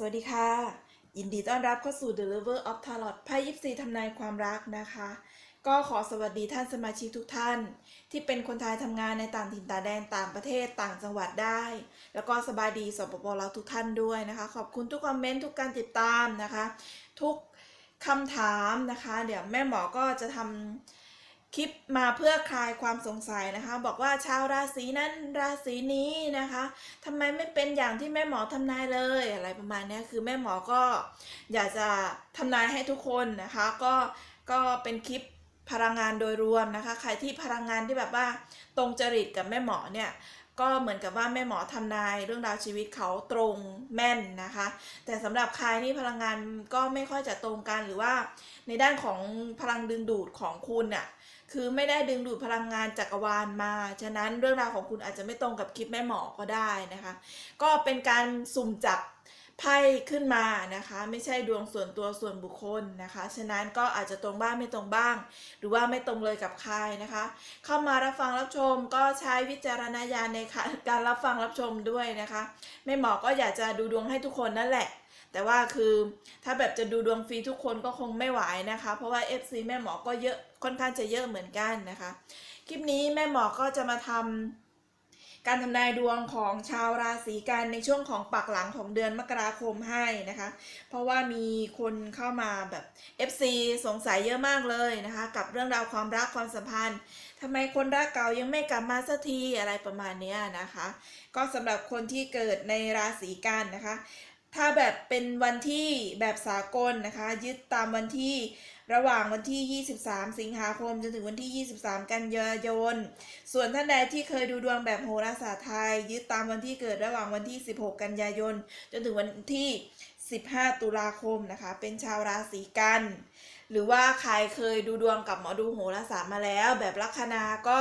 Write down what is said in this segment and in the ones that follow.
สวัสดีค่ะ ยินดีต้อนรับเข้าสู่ The Lover of Tarot ไพ่ยิปซีทำนายความรักนะคะ ก็ขอสวัสดีท่านสมาชิกทุกท่าน ที่เป็นคนไทยทำงานในต่างถิ่นต่างแดนต่างประเทศต่างจังหวัดได้ แล้วก็สบายดีสปปลาทุกท่านด้วยนะคะ ขอบคุณทุกคอมเมนต์ทุกการติดตามนะคะ ทุกคำถามนะคะ เดี๋ยวแม่หมอก็จะทำ คลิปมาเพื่อคลายความสงสัยนะคะ บอกว่าชาวราศีนั้นราศีนี้นะคะทำไมไม่เป็นอย่างที่แม่หมอทำนายเลย อะไรประมาณนี้คือแม่หมอก็อยากจะทำนายให้ทุกคนนะคะ ก็ก็เป็นคลิปพลังงานโดยรวมนะคะ ใครที่พลังงานที่แบบว่าตรงจริตกับแม่หมอเนี่ยก็เหมือนกับว่าแม่หมอทำนายเรื่องราวชีวิตเขาตรงแม่นนะคะ แต่สำหรับใครนี่พลังงานก็ไม่ค่อยจะตรงกันหรือว่าในด้านของพลังดึงดูดของคุณน่ะ คือไม่ได้ดึงดูดพลังงานจักรวาลมา ฉะนั้นเรื่องราวของคุณอาจจะไม่ตรงกับคลิปแม่หมอก็ได้นะคะ ก็เป็นการสุ่มจับ ไพ่ขึ้นมานะคะ ไม่ใช่ดวงส่วนตัวส่วนบุคคลนะคะ ฉะนั้นก็อาจจะตรงบ้างไม่ตรงบ้าง หรือว่าไม่ตรงเลยกับใครนะคะ เข้ามารับฟังรับชมก็ใช้วิจารณญาณในการรับฟังรับชมด้วยนะคะแม่หมอก็อยากจะดูดวงให้ทุกคนนั่นแหละ แต่ว่าคือถ้าแบบจะดูดวงฟรีทุกคนก็คงไม่ไหวนะคะ เพราะว่า FC แม่หมอก็เยอะค่อนข้างจะเยอะเหมือนกันนะคะ คลิปนี้แม่หมอก็จะมาทำ การทำนายดวงของชาวราศีกันในช่วงของปักหลังของเดือนมกราคมให้นะคะ เพราะว่ามีคนเข้ามาแบบ FC สงสัยเยอะมากเลยนะคะ กับเรื่องราวความรักความสัมพันธ์ทำไมคนรักเก่ายังไม่กลับมาสักทีอะไรประมาณนี้นะคะ ก็สำหรับคนที่เกิดในราศีกันนะคะ ถ้าแบบเป็นวันที่แบบสากลนะคะ ยึดตามวันที่ระหว่างวันที่ 23 สิงหาคม จนถึงวันที่ 23 กันยายน ส่วนท่านใดที่เคยดูดวงแบบโหราศาสตร์ไทย ยึดตามวันที่เกิดระหว่างวันที่ 16 กันยายน จนถึงวันที่ 15 ตุลาคมนะคะ เป็นชาวราศีกัน หรือว่าใครเคยดูดวงกับหมอดูโหราศาสตร์มาแล้ว แบบลัคนาก็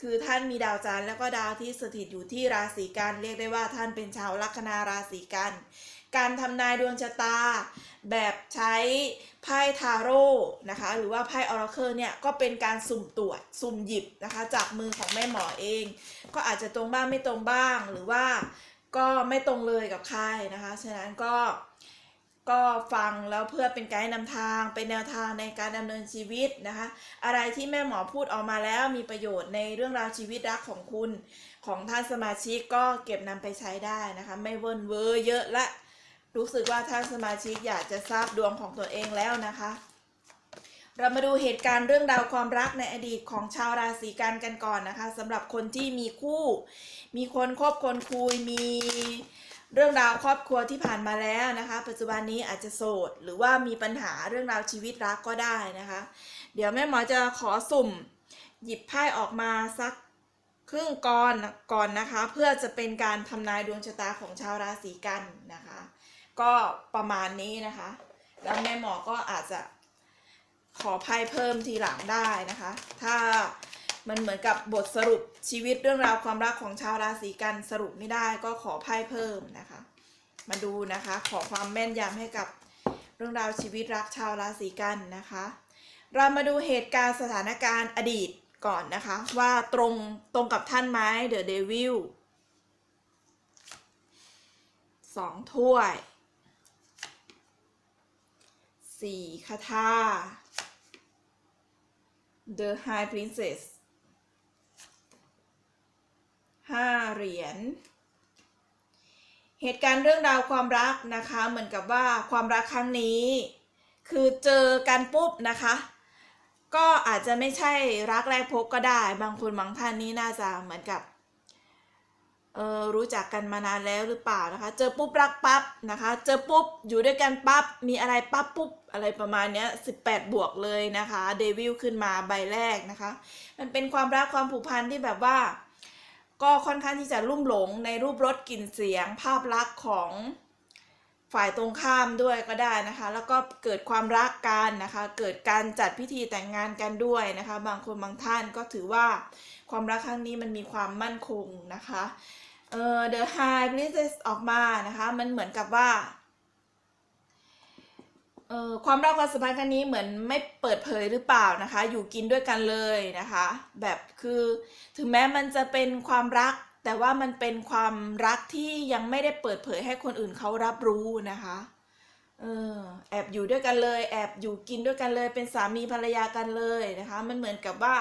คือท่านมีดาวจันทร์แล้วก็ดาวที่สถิตอยู่ที่ราศีกัน เรียกได้ว่าท่านเป็นชาวลัคนาราศีกัน การทำนายดวงชะตา แบบใช้ไพ่ทาโร่นะคะ หรือว่าไพ่ออราเคิลเนี่ยก็เป็นการสุ่มตรวจสุ่มหยิบนะคะ จากมือของแม่หมอเอง ก็อาจจะตรงบ้างไม่ตรงบ้างหรือว่าก็ไม่ตรงเลยกับใครนะคะ ฉะนั้นก็ก็ฟังแล้วเพื่อเป็นไกด์นำทางเป็นแนวทางในการดำเนินชีวิตนะคะ อะไรที่แม่หมอพูดออกมาแล้วมีประโยชน์ในเรื่องราวชีวิตรักของคุณ ของท่านสมาชิกก็เก็บนำไปใช้ได้นะคะ ไม่เวินเวอร์เยอะและ รู้สึกว่าท่านสมาชิกอยากจะทราบดวงของตัวเองแล้วนะคะ เรามาดูเหตุการณ์เรื่องราวความรักในอดีตของชาวราศีกันกันก่อนนะคะสำหรับคนที่มีคู่ มีคนคบคนคุยมีเรื่องราวครอบครัวที่ผ่านมาแล้วนะคะ ปัจจุบันนี้อาจจะโสด หรือว่ามีปัญหาเรื่องราวชีวิตรักก็ได้นะคะ เดี๋ยวแม่หมอจะขอสุ่ม หยิบไพ่ออกมาสักครึ่งกอนก่อนนะคะ เพื่อจะเป็นการทำนายดวงชะตาของชาวราศีกันนะคะ ก็ประมาณนี้นะคะ แล้วแม่หมอก็อาจจะขอไพ่เพิ่มทีหลังได้นะคะ ถ้ามันเหมือนกับบทสรุปชีวิตเรื่องราวความรักของชาวราศีกันสรุปไม่ได้ก็ขอไพ่เพิ่มนะคะ มาดูนะคะ ขอความแม่นยำให้กับเรื่องราวชีวิตรักชาวราศีกันนะคะ เรามาดูเหตุการณ์สถานการณ์อดีตก่อนนะคะ ว่าตรงตรงกับท่านไหมเดอะเดวิลสองถ้วย สี่คาถา The High Princess ห้าเหรียญเหตุการณ์เรื่องราวความรักนะคะ เหมือนกับว่าความรักครั้งนี้ คือเจอกันปุ๊บนะคะ ก็อาจจะไม่ใช่รักแรกพบก็ได้ บางคนบางท่านนี้น่าจะเหมือนกับ เออรู้จักกันมานานแล้วหรือเปล่านะคะ เจอปุ๊บรักปั๊บนะคะ เจอปุ๊บอยู่ด้วยกันปั๊บมีอะไรปั๊บปุ๊บอะไรประมาณเนี้ย18 บวกเลยนะคะเดวิลขึ้นมาใบแรกนะคะ มันเป็นความรักความผูกพันที่แบบว่า ก็ค่อนข้างที่จะลุ่มหลงในรูปรสกลิ่นเสียงภาพลักษณ์ของ ฝ่ายตรงข้ามด้วยก็ได้นะคะ แล้วก็เกิดความรักกันนะคะ เกิดการจัดพิธีแต่งงานกันด้วยนะคะ บางคนบางท่านก็ถือว่าความรักครั้งนี้มันมีความมั่นคงนะคะเออ The High Princess ออกมานะคะ มันเหมือนกับว่าเออความรักความสัมพันธ์ครั้งนี้เหมือนไม่เปิดเผยหรือเปล่านะคะ อยู่กินด้วยกันเลยนะคะ แบบคือถึงแม้มันจะเป็นความรัก แต่ว่ามันเป็นความรักที่ยังไม่ได้เปิดเผยให้คนอื่นเขารับรู้นะคะเออแอบอยู่ด้วยกันเลย แอบอยู่กินด้วยกันเลย เป็นสามีภรรยากันเลยนะคะ มันเหมือนกับว่า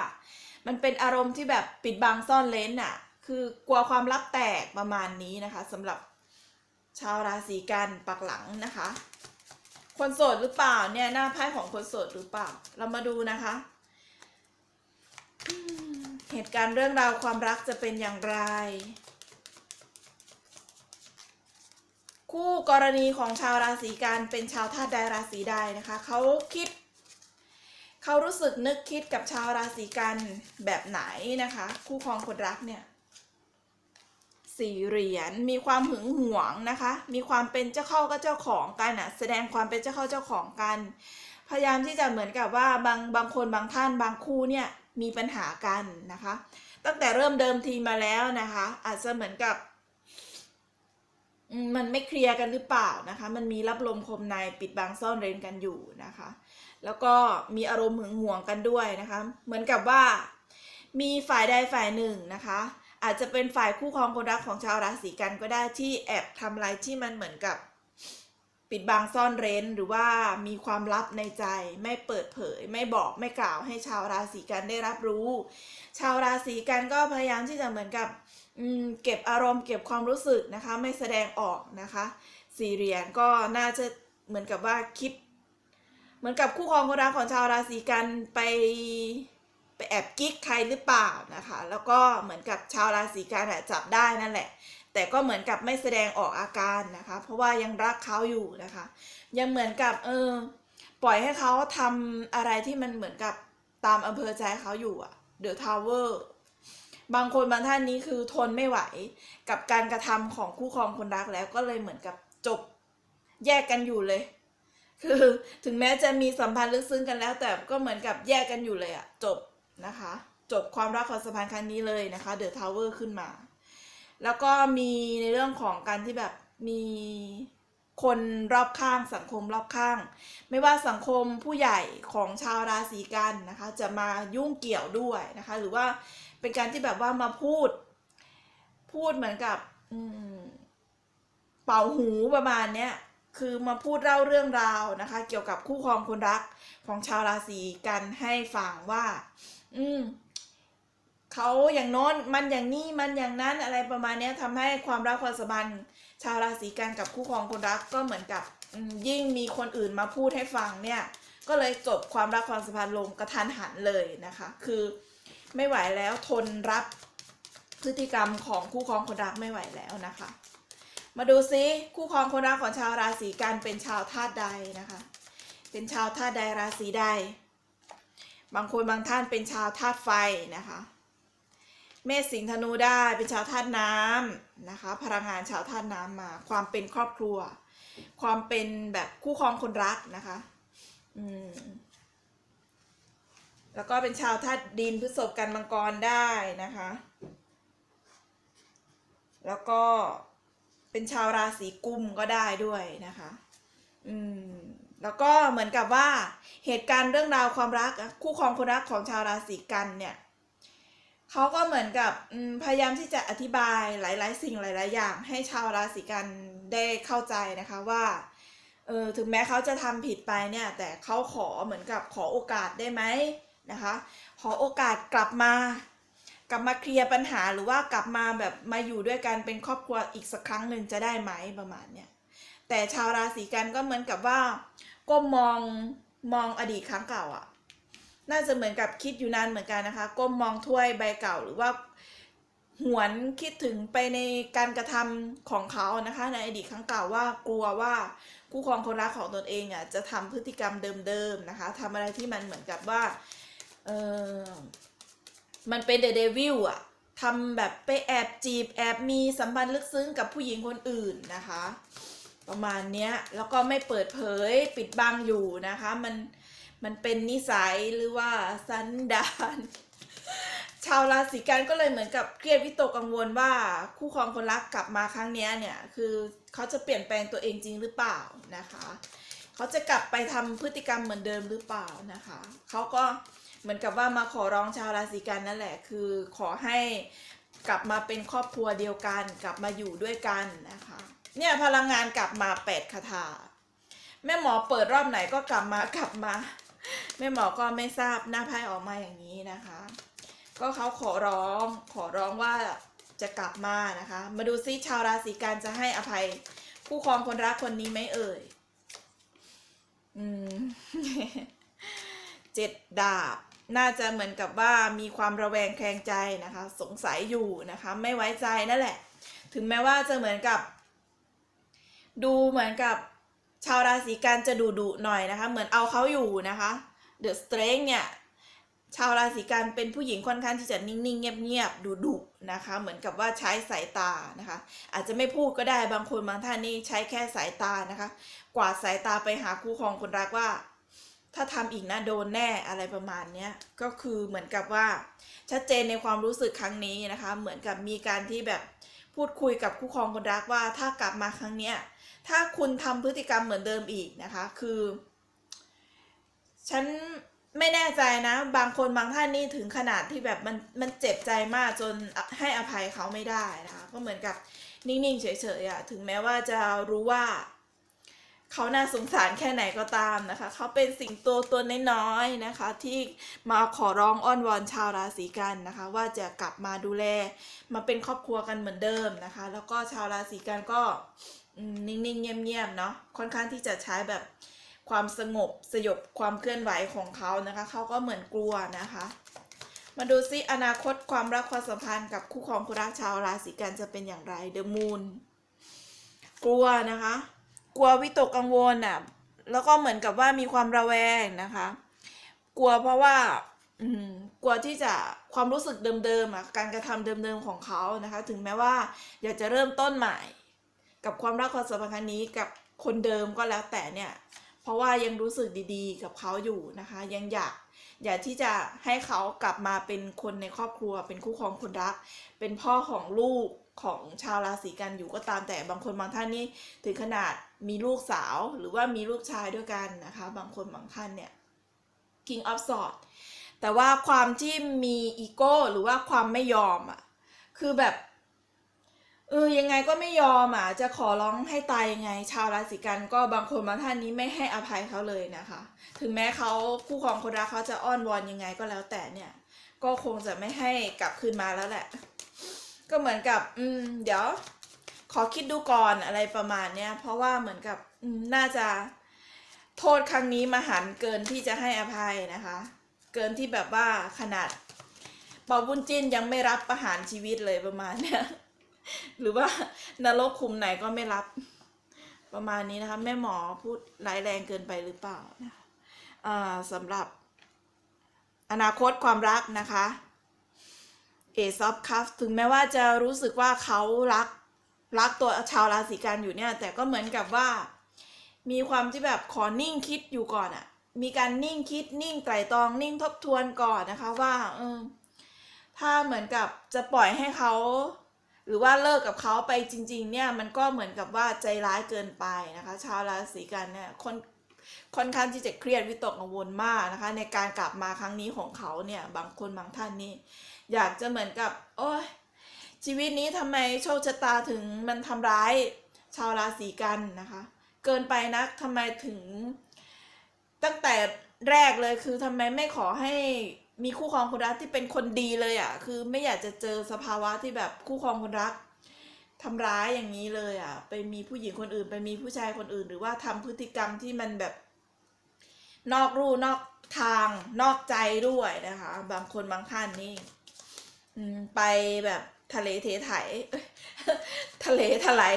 มันเป็นอารมณ์ที่แบบปิดบังซ่อนเลนอะคือกลัวความลับแตกประมาณนี้นะคะสำหรับชาวราศีกันปักหลังนะคะ คนโสดหรือเปล่าเนี่ยหน้าไพ่ของคนโสดหรือเปล่า เรามาดูนะคะ เหตุการณ์เรื่องราวความรักจะเป็นอย่างไร คู่กรณีของชาวราศีกันเป็นชาวธาตุใดราศีใดนะคะเขาคิดเขารู้สึกนึกคิดกับชาวราศีกันแบบไหนนะคะ คู่ครองคนรักเนี่ยสี่เหรียญมีความหึงหวงนะคะ มีความเป็นเจ้าเข้าก็เจ้าของกันอะแสดงความเป็นเจ้าเข้าเจ้าของกัน พยายามที่จะเหมือนกับว่าบางบางคนบางท่านบางคู่เนี่ย มีปัญหากันนะคะ ตั้งแต่เริ่มเดิมทีมาแล้วนะคะ อาจจะเหมือนกับมมันไม่เคลียร์กันหรือเปล่านะคะ มันมีรับลมคมในปิดบังซ่อนเร้นกันอยู่นะคะ แล้วก็มีอารมณ์หึงหวงกันด้วยนะคะ เหมือนกับว่า มีฝ่ายใดฝ่ายหนึ่งนะคะอาจจะเป็นฝ่ายคู่ครองคนรักของชาวราศีกันก็ได้ที่แอบทำอะไรที่มันเหมือนกับ ปิดบังซ่อนเร้นหรือว่ามีความลับในใจ ไม่เปิดเผย ไม่บอกไม่กล่าวให้ชาวราศีกันได้รับรู้ ชาวราศีกันก็พยายามที่จะเหมือนกับเก็บอารมณ์เก็บความรู้สึกนะคะ ไม่แสดงออกนะคะสี่เหรียญก็น่าจะเหมือนกับว่าคิด เหมือนกับคู่ครองคนรักของชาวราศีกันไปไปแอบกิ๊กใครหรือเปล่านะคะ แล้วก็เหมือนกับชาวราศีกันจับได้นั่นแหละ แต่ก็เหมือนกับไม่แสดงออกอาการนะคะ เพราะว่ายังรักเขาอยู่นะคะ ยังเหมือนกับเออปล่อยให้เขาทำอะไรที่มันเหมือนกับตามอำเภอใจเขาอยู่อะเดอะทาวเวอร์บางคนบางท่านนี้คือทนไม่ไหวกับการกระทำของคู่ครองคนรักแล้วก็เลยเหมือนกับจบแยกกันอยู่เลย คือถึงแม้จะมีสัมพันธ์ลึกซึ้งกันแล้ว แต่ก็เหมือนกับแยกกันอยู่เลยอะจบนะคะ จบความรักความสัมพันธ์ครั้งนี้เลยนะคะเดอะทาวเวอร์ขึ้นมา แล้วก็มีในเรื่องของการที่แบบมีคนรอบข้างสังคมรอบข้าง ไม่ว่าสังคมผู้ใหญ่ของชาวราศีกันนะคะ จะมายุ่งเกี่ยวด้วยนะคะ หรือว่าเป็นการที่แบบว่ามาพูด พูดเหมือนกับเป่าหูประมาณเนี้ยคือมาพูดเล่าเรื่องราวนะคะ เกี่ยวกับคู่ครองคนรักของชาวราศีกันให้ฟังว่า อืม เขาอย่างโน้นมันอย่างนี้มันอย่างนั้นอะไรประมาณนี้ยทำให้ความรักความสัมพันธ์ชาวราศีกันกับคู่ครองคนรักก็เหมือนกับยิ่งมีคนอื่นมาพูดให้ฟังเนี่ยก็เลยจบความรักความสัมพันธ์ลงกระทันหันเลยนะคะ คือไม่ไหวแล้วทนรับพฤติกรรมของคู่ครองคนรักไม่ไหวแล้วนะคะ มาดูซิคู่ครองคนรักของชาวราศีกันเป็นชาวธาตุใดนะคะ เป็นชาวธาตุใดราศีใด บางคนบางท่านเป็นชาวธาตุไฟนะคะ เมษสิงธนูได้เป็นชาวธาตุน้ำนะคะ พลังงานชาวธาตุน้ำมา ความเป็นครอบครัว ความเป็นแบบคู่ครองคนรักนะคะอืมแล้วก็เป็นชาวธาตุดินพฤษภกันมังกรได้นะคะ แล้วก็เป็นชาวราศีกุมก็ได้ด้วยนะคะ อืม แล้วก็เหมือนกับว่าเหตุการณ์เรื่องราวความรักคู่ครองคนรักของชาวราศีกันเนี่ย เขาก็เหมือนกับพยายามที่จะอธิบายหลาย ๆ สิ่งหลาย ๆ อย่างให้ชาวราศีกันได้เข้าใจนะคะว่าเออถึงแม้เขาจะทำผิดไปเนี่ย แต่เขาขอเหมือนกับขอโอกาสได้ไหมนะคะ ขอโอกาสกลับมา กลับมาเคลียร์ปัญหาหรือว่ากลับมาแบบมาอยู่ด้วยกันเป็นครอบครัวอีกสักครั้งหนึ่งจะได้ไหมประมาณเนี้ยแต่ชาวราศีกันก็เหมือนกับว่าก้มมองมองอดีตครั้งเก่าอะ น่าจะเหมือนกับคิดอยู่นานเหมือนกันนะคะ ก้มมองถ้วยใบเก่าหรือว่าหวนคิดถึงไปในการกระทำของเขานะคะ ในอดีตครั้งเก่าว่ากลัวว่าคู่ครองคนรักของตนเองอะจะทำพฤติกรรมเดิมๆนะคะทำอะไรที่มันเหมือนกับว่าเออมันเป็นเดอะเดวิลอะทำแบบไปแอบจีบแอบมีสัมพันธ์ลึกซึ้งกับผู้หญิงคนอื่นนะคะ ประมาณเนี้ยแล้วก็ไม่เปิดเผยปิดบังอยู่นะคะ มัน มันเป็นนิสัยหรือว่าสันดานชาวราศีกันก็เลยเหมือนกับเครียดวิตกกังวลว่าคู่ครองคนรักกลับมาครั้งนี้เนี่ยคือเขาจะเปลี่ยนแปลงตัวเองจริงหรือเปล่านะคะเขาจะกลับไปทำพฤติกรรมเหมือนเดิมหรือเปล่านะคะเขาก็เหมือนกับว่ามาขอร้องชาวราศีกันนั่นแหละคือขอให้กลับมาเป็นครอบครัวเดียวกัน กลับมาอยู่ด้วยกันนะคะเนี่ยพลังงานกลับมาแปดคาถาแม่หมอเปิดรอบไหนก็กลับมากลับมา แม่หมอก็ไม่ทราบหน้าไพ่ออกมาอย่างนี้นะคะ ก็เขาขอร้องขอร้องว่าจะกลับมานะคะ มาดูซิชาวราศีกันจะให้อภัยคู่ครองคนรักคนนี้ไหมเอ่ยอืมเจ็ดดาบน่าจะเหมือนกับว่ามีความระแวงแคลงใจนะคะ สงสัยอยู่นะคะ ไม่ไว้ใจนั่นแหละ ถึงแม้ว่าจะเหมือนกับ ดูเหมือนกับ ชาวราศีกันจะดุดุหน่อยนะคะ เหมือนเอาเขาอยู่นะคะเดอะสเตรนเนี่ยชาวราศีกันเป็นผู้หญิงค่อนข้างที่จะนิ่งๆ เงียบๆดุดุๆนะคะ เหมือนกับว่าใช้สายตานะคะ อาจจะไม่พูดก็ได้บางคนบางท่านนี่ใช้แค่สายตานะคะ กวาดสายตาไปหาคู่ครองคนรักว่า ถ้าทำอีกนะโดนแน่อะไรประมาณเนี้ยก็คือเหมือนกับว่าชัดเจนในความรู้สึกครั้งนี้นะคะ เหมือนกับมีการที่แบบพูดคุยกับคู่ครองคนรักว่า ถ้ากลับมาครั้งเนี้ย ถ้าคุณทำพฤติกรรมเหมือนเดิมอีกนะคะ คือ ฉันไม่แน่ใจนะ บางคนบางท่านนี่ถึงขนาดที่แบบมันมันเจ็บใจมากจนให้อภัยเขาไม่ได้นะคะ ก็เหมือนกับนิ่งๆเฉยๆอะถึงแม้ว่าจะรู้ว่าเขาน่าสงสารแค่ไหนก็ตามนะคะ เขาเป็นสิ่งโตตัวน้อยๆนะคะ ที่มาขอร้องอ้อนวอนชาวราศีกันนะคะ ว่าจะกลับมาดูแลมาเป็นครอบครัวกันเหมือนเดิมนะคะ แล้วก็ชาวราศีกันก็ นิ่งๆ เงียบๆ เนาะค่อนข้างที่จะใช้แบบความสงบสยบความเคลื่อนไหวของเขานะคะเขาก็เหมือนกลัวนะคะ มาดูซิอนาคตความรักความสัมพันธ์กับคู่ครองคู่รักชาวราศีกันจะเป็นอย่างไรเดอะมูนกลัวนะคะ กลัววิตกกังวลอะแล้วก็เหมือนกับว่ามีความระแวงนะคะ กลัวเพราะว่าอืมกลัวที่จะความรู้สึกเดิมๆอะการกระทำเดิมๆของเขานะคะ ถึงแม้ว่าอยากจะเริ่มต้นใหม่ กับความรักความสัมพันธ์ครั้งนี้กับคนเดิมก็แล้วแต่เนี่ย เพราะว่ายังรู้สึกดีๆ กับเขาอยู่นะคะ ยังอยากอยากที่จะให้เขากลับมาเป็นคนในครอบครัว เป็นคู่ครองคนรัก เป็นพ่อของลูกของชาวราศีกันอยู่ก็ตามแต่บางคนบางท่านนี่ถึงขนาดมีลูกสาวหรือว่ามีลูกชายด้วยกันนะคะ บางคนบางท่านเนี่ย King of Swords แต่ว่าความที่มีอีโก้หรือว่าความไม่ยอมอะคือแบบ เออยังไงก็ไม่ยอมอะจะขอร้องให้ตายยังไง ชาวราศีกันก็บางคนบางท่านนี้ไม่ให้อภัยเขาเลยนะคะ ถึงแม้เขาคู่ครองคนรักเขาจะอ้อนวอนยังไงก็แล้วแต่เนี่ย ก็คงจะไม่ให้กลับคืนมาแล้วแหละ ก็เหมือนกับ อืม เดี๋ยว ขอคิดดูก่อนอะไรประมาณเนี้ยเพราะว่าเหมือนกับอืมน่าจะโทษครั้งนี้มหันเกินที่จะให้อภัยนะคะ เกินที่แบบว่าขนาดปาบุญจินยังไม่รับประหารชีวิตเลยประมาณเนี้ย หรือว่านรกคุมไหนก็ไม่รับ ประมาณนี้นะคะ แม่หมอพูดร้ายแรงเกินไปหรือเปล่านะคะสำหรับ อนาคตความรักนะคะเอซอฟคัฟถึงแม้ว่าจะรู้สึกว่าเขารักรักตัวชาวราศีกันอยู่เนี่ย แต่ก็เหมือนกับว่า มีความที่แบบขอนิ่งคิดอยู่ก่อนอะมีการนิ่งคิดนิ่งไตรตรองนิ่งทบทวนก่อนนะคะว่าเออถ้าเหมือนกับจะปล่อยให้เขา หรือว่าเลิกกับเขาไปจริง ๆ เนี่ยมันก็เหมือนกับว่าใจร้ายเกินไปนะคะชาวราศีกันเนี่ยคนค่อนข้างที่จะเครียดวิตกกังวลมากนะคะ ในการกลับมาครั้งนี้ของเขาเนี่ยบางคนบางท่านนี่อยากจะเหมือนกับ โอ้ยชีวิตนี้ทำไมโชคชะตาถึงมันทำร้ายชาวราศีกันนะคะ เกินไปนักทำไมถึงตั้งแต่แรกเลยคือทำไมไม่ขอให้ มีคู่ครองคนรักที่เป็นคนดีเลยอะ่ะ คือไม่อยากจะเจอสภาวะที่แบบคู่ครองคนรักทำร้ายอย่างนี้เลยอะ่ะ ไปมีผู้หญิงคนอื่น ไปมีผู้ชายคนอื่น หรือว่าทำพฤติกรรมที่มันแบบ นอกรูนอกทางนอกใจด้วยนะคะ บางคนบางท่านนี่ไปแบบทะเลเทไถทะเลถลาย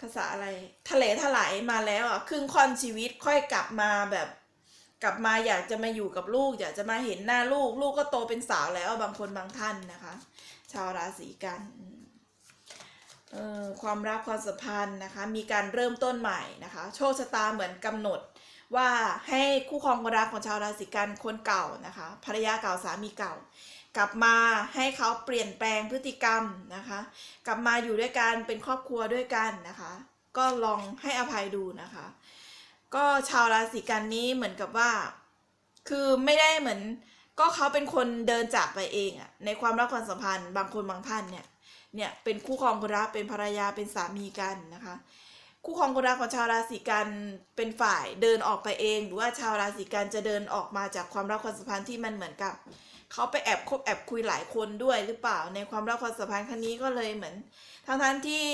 ภาษาอะไร ทะเลถลายมาแล้วอะครึ่งค่อนชีวิตค่อยกลับมาแบบ กลับมาอยากจะมาอยู่กับลูก อยากจะมาเห็นหน้าลูก ลูกก็โตเป็นสาวแล้วบางคนบางท่านนะคะ ชาวราศีกันความรักความสัมพันธ์นะคะ มีการเริ่มต้นใหม่นะคะ โชคชะตาเหมือนกำหนดว่าให้คู่ครองคนรักของชาวราศีกันคนเก่านะคะภรรยาเก่าสามีเก่า กลับมาให้เขาเปลี่ยนแปลงพฤติกรรมนะคะ กลับมาอยู่ด้วยกันเป็นครอบครัวด้วยกันนะคะ ก็ลองให้อภัยดูนะคะ ก็ชาวราศีกันนี้เหมือนกับว่า คือไม่ได้เหมือน ก็เขาเป็นคนเดินจากไปเองอะในความรักความสัมพันธ์ บางคนบางท่านเนี่ย เนี่ยเป็นคู่ครองคนรักเป็นภรรยาเป็นสามีกันนะคะ คู่ครองคนรักของชาวราศีกันเป็นฝ่ายเดินออกไปเอง หรือว่าชาวราศีกันจะเดินออกมาจากความรักความสัมพันธ์ที่มันเหมือนกับเขาไปแอบคบแอบคุยหลายคนด้วยหรือเปล่า ในความรักความสัมพันธ์ครั้งนี้ก็เลยเหมือนทั้งทั้งที่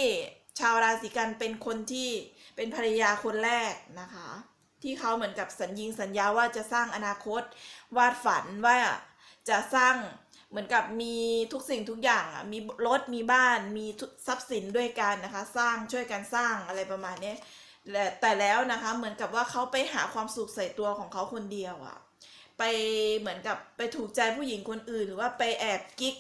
ชาวราศีกันเป็นคนที่ เป็นภรรยาคนแรกนะคะ ที่เขาเหมือนกับสัญญิงสัญญาว่าจะสร้างอนาคต วาดฝันว่าจะสร้างเหมือนกับมีทุกสิ่งทุกอย่างอะมีรถมีบ้านมีทรัพย์สินด้วยกันนะคะ สร้างช่วยกันสร้างอะไรประมาณนี้แต่แต่แล้วนะคะเหมือนกับว่าเขาไปหาความสุขใส่ตัวของเขาคนเดียวอะไปเหมือนกับไปถูกใจผู้หญิงคนอื่น หรือว่าไปแอบกิ๊ก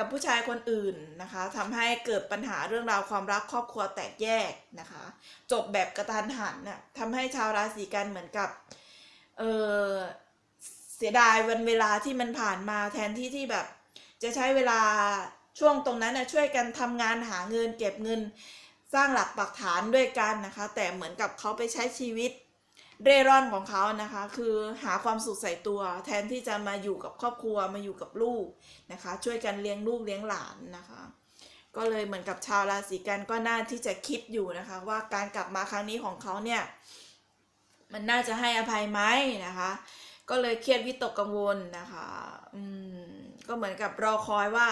กับผู้ชายคนอื่นนะคะทำให้เกิดปัญหาเรื่องราวความรักครอบครัวแตกแยกนะคะ จบแบบกระทันหันน่ะทำให้ชาวราศีกันเหมือนกับเออเสียดายวันเวลาที่มันผ่านมาแทนที่ที่แบบ จะใช้เวลาช่วงตรงนั้นนะช่วยกันทำงานหาเงินเก็บเงินสร้างหลักปักฐานด้วยกันนะคะ แต่เหมือนกับเขาไปใช้ชีวิต เร่ร่อนของเขานะคะ คือหาความสุขใส่ตัว แทนที่จะมาอยู่กับครอบครัวมาอยู่กับลูกนะคะ ช่วยกันเลี้ยงลูกเลี้ยงหลานนะคะ ก็เลยเหมือนกับชาวราศีกันก็น่าที่จะคิดอยู่นะคะ ว่าการกลับมาครั้งนี้ของเขาเนี่ย มันน่าจะให้อภัยไหมนะคะ ก็เลยเครียดวิตกกังวลนะคะอืมก็เหมือนกับรอคอยว่า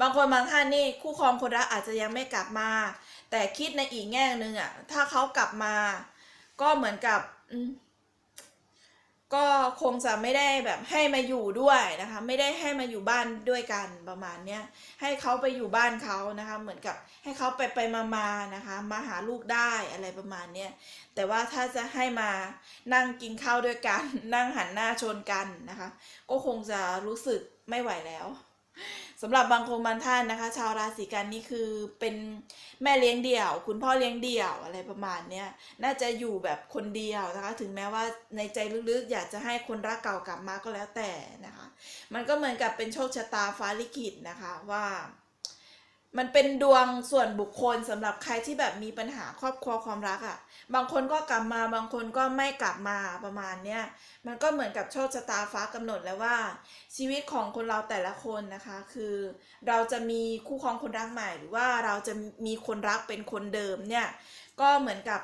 บางคนบางท่านนี่คู่ครองคนรักอาจจะยังไม่กลับมา แต่คิดในอีกแง่หนึ่งอะถ้าเขากลับมา ก็เหมือนกับ ก็คงจะไม่ได้แบบให้มาอยู่ด้วยนะคะ ไม่ได้ให้มาอยู่บ้านด้วยกันประมาณเนี้ยให้เขาไปอยู่บ้านเขานะคะ เหมือนกับให้เขาไปไปมามานะคะ มาหาลูกได้อะไรประมาณเนี้ยแต่ว่าถ้าจะให้มานั่งกินข้าวด้วยกัน นั่งหันหน้าชนกันนะคะ ก็คงจะรู้สึกไม่ไหวแล้ว สำหรับบางคนบางท่านนะคะ ชาวราศีกันนี่คือเป็นแม่เลี้ยงเดี่ยว คุณพ่อเลี้ยงเดี่ยวอะไรประมาณเนี้ยน่าจะอยู่แบบคนเดียวนะคะ ถึงแม้ว่าในใจลึกๆ อยากจะให้คนรักเก่ากลับมาก็แล้วแต่นะคะ มันก็เหมือนกับเป็นโชคชะตาฟ้าลิขิตนะคะว่า มันเป็นดวงส่วนบุคคลสำหรับใครที่แบบมีปัญหาครอบครัวความรักอะ่ะ บางคนก็กลับมาบางคนก็ไม่กลับมาประมาณเนี้ยมันก็เหมือนกับโชคชะตาฟ้ากำหนดแล้วว่า ชีวิตของคนเราแต่ละคนนะคะ คือเราจะมีคู่ครองคนรักใหม่ หรือว่าเราจะมีคนรักเป็นคนเดิมเนี่ยก็เหมือนกับ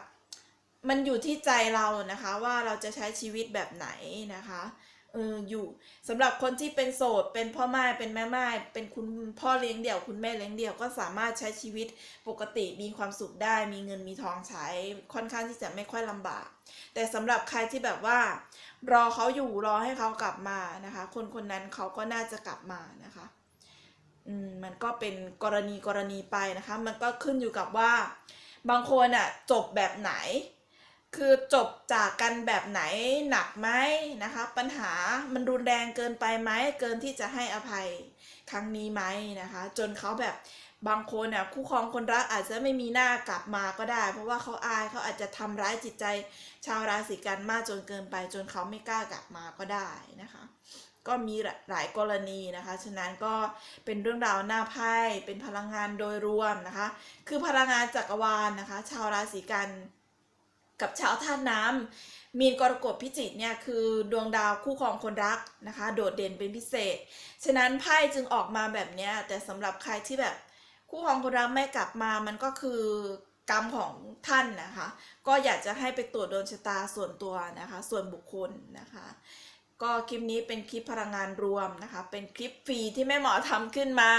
มันอยู่ที่ใจเรานะคะว่าเราจะใช้ชีวิตแบบไหนนะคะ เอออยู่สำหรับคนที่เป็นโสด เป็นพ่อไม้เป็นแม่ไม้เป็นคุณพ่อเลี้ยงเดี่ยวคุณแม่เลี้ยงเดี่ยวก็สามารถใช้ชีวิตปกติมีความสุขได้ มีเงินมีทองใช้ค่อนข้างที่จะไม่ค่อยลำบาก แต่สำหรับใครที่แบบว่า รอเขาอยู่รอให้เขากลับมานะคะ คนคนนั้นเขาก็น่าจะกลับมานะคะอืมมันก็เป็นกรณีกรณีไปนะคะ มันก็ขึ้นอยู่กับว่า บางคนอะจบแบบไหน คือจบจากกันแบบไหนหนักไหมนะคะ ปัญหามันรุนแรงเกินไปไหมเกินที่จะให้อภัยครั้งนี้ไหมนะคะ จนเขาแบบบางคนอะคู่ครองคนรักอาจจะไม่มีหน้ากลับมาก็ได้ เพราะว่าเขาอายเขาอาจจะทำร้ายจิตใจ ชาวราศีกันมากจนเกินไป จนเขาไม่กล้ากลับมาก็ได้นะคะ ก็มีหลายกรณีนะคะ ฉะนั้นก็เป็นเรื่องราวหน้าไพ่เป็นพลังงานโดยรวมนะคะ คือพลังงานจักรวาลนะคะ ชาวราศีกัน กับชาวธาตุน้ำมีนกรกฎพิจิตเนี่ยคือดวงดาวคู่ครองคนรักนะคะ โดดเด่นเป็นพิเศษ ฉะนั้นไพ่จึงออกมาแบบเนี้ยแต่สำหรับใครที่แบบคู่ครองคนรักไม่กลับมามันก็คือกรรมของท่านนะคะ ก็อยากจะให้ไปตรวจดวงชะตาส่วนตัวนะคะ ส่วนบุคคลนะคะ ก็คลิปนี้เป็นคลิปพลังงานรวมนะคะ เป็นคลิปฟรีที่แม่หมอทำขึ้นมา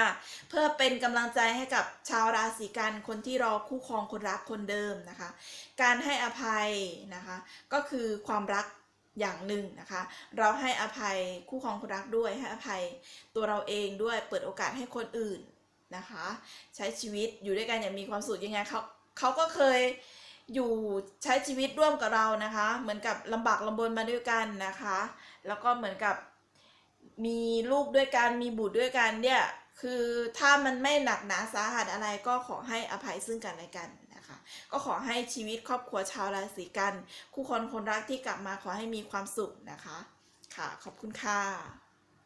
เพื่อเป็นกำลังใจให้กับชาวราศีกันคนที่รอคู่ครองคนรักคนเดิมนะคะ การให้อภัยนะคะ ก็คือความรักอย่างหนึ่งนะคะ เราให้อภัยคู่ครองคนรักด้วยให้อภัยตัวเราเองด้วยเปิดโอกาสให้คนอื่นนะคะ ใช้ชีวิตอยู่ด้วยกันอย่างมีความสุขยังไงเขาเขาก็เคยอยู่ใช้ชีวิตร่วมกับเรานะคะ เหมือนกับลำบากลำบนมาด้วยกันนะคะ แล้วก็เหมือนกับมีลูกด้วยกันมีบุตรด้วยกันเนี่ยคือถ้ามันไม่หนักหนาสาหัสอะไรก็ขอให้อภัยซึ่งกันและกันนะคะ ก็ขอให้ชีวิตครอบครัวชาวราศีกัน คู่คนคนรักที่กลับมาขอให้มีความสุขนะคะ ค่ะ ขอบคุณค่ะ